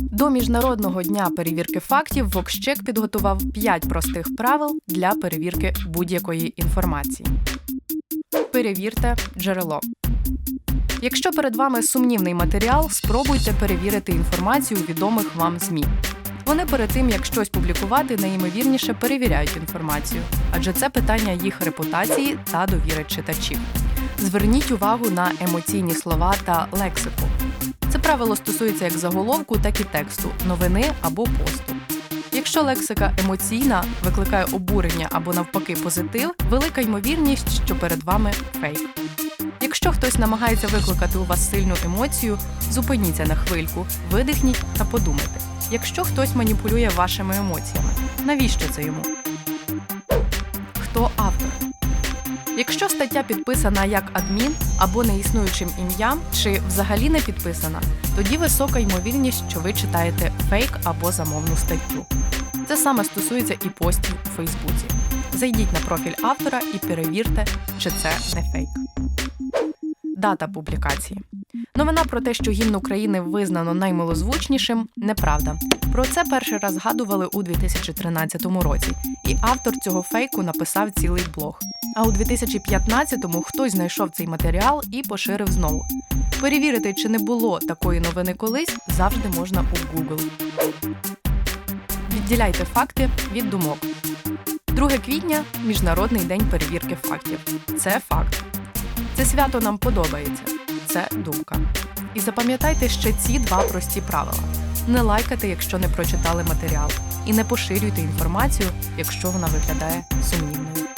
До міжнародного дня перевірки фактів Вокщек підготував 5 простих правил для перевірки будь-якої інформації. Перевірте джерело. Якщо перед вами сумнівний матеріал, спробуйте перевірити інформацію відомих вам ЗМІ. Вони перед тим, як щось публікувати, найімовірніше перевіряють інформацію, адже це питання їх репутації та довіри читачів. Зверніть увагу на емоційні слова та лексику. Правило стосується як заголовку, так і тексту, новини або посту. Якщо лексика емоційна, викликає обурення або навпаки позитив, велика ймовірність, що перед вами фейк. Якщо хтось намагається викликати у вас сильну емоцію, зупиніться на хвильку, видихніть та подумайте. Якщо хтось маніпулює вашими емоціями, навіщо це йому? Хто автор? Якщо стаття підписана як адмін або неіснуючим ім'ям, чи взагалі не підписана, тоді висока ймовірність, що ви читаєте фейк або замовну статтю. Це саме стосується і постів у Фейсбуці. Зайдіть на профіль автора і перевірте, чи це не фейк. Дата публікації. Новина про те, що гімн України визнано наймилозвучнішим, неправда. Про це перший раз згадували у 2013 році, і автор цього фейку написав цілий блог. А у 2015-му хтось знайшов цей матеріал і поширив знову. Перевірити, чи не було такої новини колись, завжди можна у Google. Відділяйте факти від думок. 2 квітня Міжнародний день перевірки фактів. Це факт. Це свято нам подобається. Це думка. І запам'ятайте ще ці два прості правила: не лайкайте, якщо не прочитали матеріал, і не поширюйте інформацію, якщо вона виглядає сумнівною.